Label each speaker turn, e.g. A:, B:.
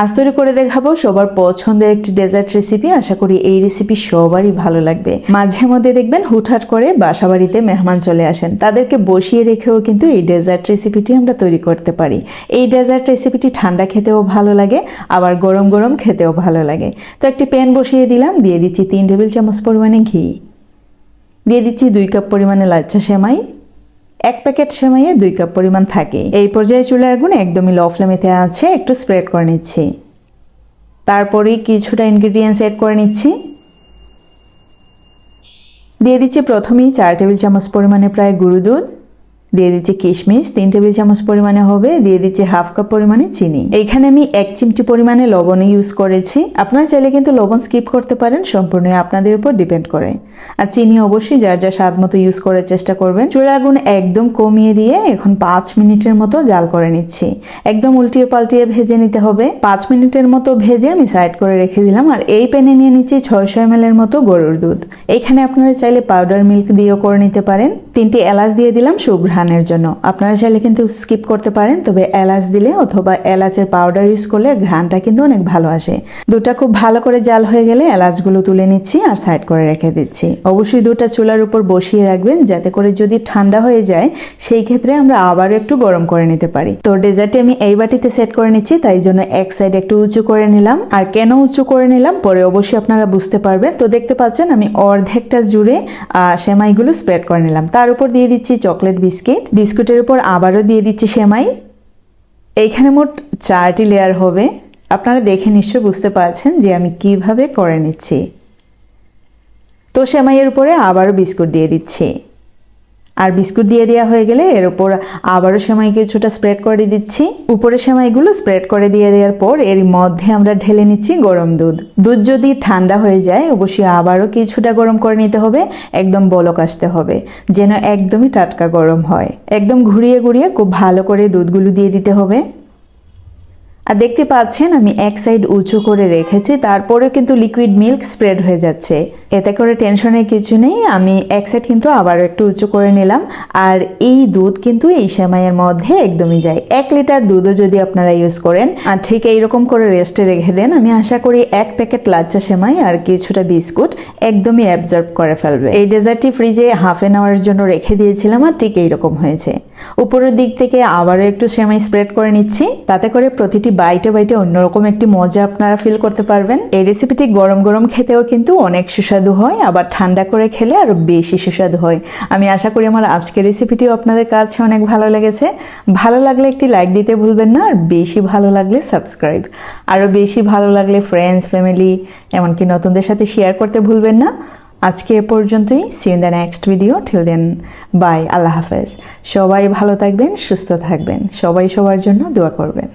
A: আজ তৈরি করে দেখাবো সবার পছন্দের একটি ডেজার্ট রেসিপি আশা করি এই রেসিপি সবারই ভালো লাগবে। মাঝে মধ্যে দেখবেন হুটহাট করে বাসা বাড়িতে মেহমান চলে আসেন। তাদেরকে বসিয়ে রেখেও কিন্তু এই ডেজার্ট রেসিপিটি আমরা তৈরি করতে পারি। এই ডেজার্ট রেসিপিটি ঠান্ডা খেতেও ভালো লাগে, আবার গরম গরম খেতেও ভালো লাগে। তো একটি প্যান বসিয়ে দিলাম, দিয়ে দিচ্ছি তিন টেবিল চামচ পরিমাণে ঘি। দিয়ে দিচ্ছি দুই কাপ পরিমাণে লাচ্চা সেমাই। এক প্যাকেট সেমাইয়ে দুই কাপ পরিমাণ থাকে। এই পর্যায়ে চুলার আগুন একদমই লো ফ্লেমেতে আছে, একটু স্প্রেড করে নিচ্ছি। তারপরেই কিছুটা ইনগ্রিডিয়েন্টস এড করে নিচ্ছি। দিয়ে দিচ্ছি প্রথমেই চার টেবিল চামচ পরিমাণে প্রায় গুঁড়ো দুধ। দিয়ে দিচ্ছি কিশমিশ, তিন টেবিল চামচ পরিমাণে হবে, দিয়ে দিচ্ছি হাফ কাপ পরিমাণে চিনি। এইখানে আমি এক চিমটি পরিমাণে লবণ ইউজ করেছি। আপনারা চাইলে কিন্তু লবণ স্কিপ করতে পারেন, সম্পূর্ণ আপনাদের উপর ডিপেন্ড করে। আর চিনি অবশ্যই যার যা স্বাদ মতো ইউজ করার চেষ্টা করবেন। চুলা আগুন একদম কমিয়ে দিয়ে এখন পাঁচ মিনিটের মতো জাল করে নিচ্ছি। একদম উল্টিয়ে পাল্টিয়ে ভেজে নিতে হবে। পাঁচ মিনিটের মতো ভেজে আমি সাইড করে রেখে দিলাম। আর এই প্যানে নিয়ে নিচ্ছি ছয়শো এম এর মতো গরুর দুধ। এখানে আপনারা চাইলে পাউডার মিল্ক দিয়েও করে নিতে পারেন। তিনটি এলাচ দিয়ে দিলাম সুঘ্রাণের জন্য। আপনারা চাইলে কিন্তু স্কিপ করতে পারেন, তবে এলাচ দিলে অথবা এলাচের পাউডার ইউজ করলে ঘ্রাণটা কিন্তু অনেক ভালো আসে। দুধটা খুব ভালো করে জাল হয়ে গেলে এলাচগুলো তুলে নিচ্ছি আর সাইড করে রেখে দিচ্ছি। অবশ্যই দুধটা চুলার উপর বসিয়ে রাখবেন, যাতে করে যদি ঠান্ডা হয়ে যায়, সেই ক্ষেত্রে আমরা আবারও একটু গরম করে নিতে পারি। তো ডেজার্টে আমি এই বাটিতে সেট করে নিচ্ছি, তাই জন্য এক সাইড একটু উঁচু করে নিলাম। আর কেন উঁচু করে নিলাম, পরে অবশ্যই আপনারা বুঝতে পারবেন। তো দেখতে পাচ্ছেন আমি অর্ধেকটা জুড়ে সেমাইগুলো স্প্রেড করে নিলাম। তার উপর দিয়ে দিচ্ছি চকলেট বিস্কিট বিস্কুটের উপর আবারও দিয়ে দিচ্ছি সেমাই। এইখানে মোট চারটি লেয়ার হবে। আপনারা দেখে নিশ্চয় বুঝতে পারছেন যে আমি কীভাবে করে নিচ্ছি। তো সেমাইয়ের উপরে আবারও বিস্কুট দিয়ে দিচ্ছি। আর বিস্কুট দিয়ে দেওয়া হয়ে গেলে এর উপর আবারও সেমাই কিছুটা স্প্রেড করে দিচ্ছি। উপরে সেমাইগুলো স্প্রেড করে দিয়ে দেওয়ার পর এর মধ্যে আমরা ঢেলে নিচ্ছি গরম দুধ। দুধ যদি ঠান্ডা হয়ে যায়, অবশ্যই আবারও কিছুটা গরম করে নিতে হবে, একদম বলক আসতে হবে, যেন একদমই টাটকা গরম হয়। একদম ঘুরিয়ে ঘুরিয়ে খুব ভালো করে দুধগুলো দিয়ে দিতে হবে। আর দেখতে পাচ্ছেন, আমি এক সাইড উঁচু করে রেখেছি তারপরে কিন্তু লিকুইড মিল্ক স্প্রেড হয়ে যাচ্ছে। এতে করে টেনশনের কিছু নেই, আমি এক সাইড কিন্তু আবারও একটু উঁচু করে নিলাম, আর এই দুধ কিন্তু এই সেমাইয়ের মধ্যে একদমই যায়। এক লিটার দুধও যদি আপনারা ইউজ করেন, আর ঠিক এইরকম করে রেস্টে রেখে দেন, আমি আশা করি এক প্যাকেট লাচ্চা সেমাই আর কিছুটা বিস্কুট একদমই অ্যাবজর্ব করে ফেলবে। এই ডেজার্টটি ফ্রিজে হাফ এন আওয়ারের জন্য রেখে দিয়েছিলাম, আর ঠিক এইরকম হয়েছে। উপরের দিক থেকে আবারও একটু সেমাই স্প্রেড করে নিচ্ছি। তাতে করে প্রতিটি বাইটে বাইটে অন্যরকম একটি মজা আপনারা ফিল করতে পারবেন। এই রেসিপিটি গরম গরম খেতেও কিন্তু অনেক সুস্বাদু হয়, আবার ঠান্ডা করে খেলে আরও বেশি সুস্বাদু হয়। আমি আশা করি আমার আজকের রেসিপিটিও আপনাদের কাছে অনেক ভালো লেগেছে। ভালো লাগলে একটি লাইক দিতে ভুলবেন না, আর বেশি ভালো লাগলে সাবস্ক্রাইব আরও বেশি ভালো লাগলে ফ্রেন্ডস ফ্যামিলি এমনকি নতুনদের সাথে শেয়ার করতে ভুলবেন না। আজকে এ পর্যন্তই। See in the next video till then bye আল্লাহ হাফেজ। সবাই ভালো থাকবেন, সুস্থ থাকবেন। সবাই সবার জন্য দোয়া করবেন।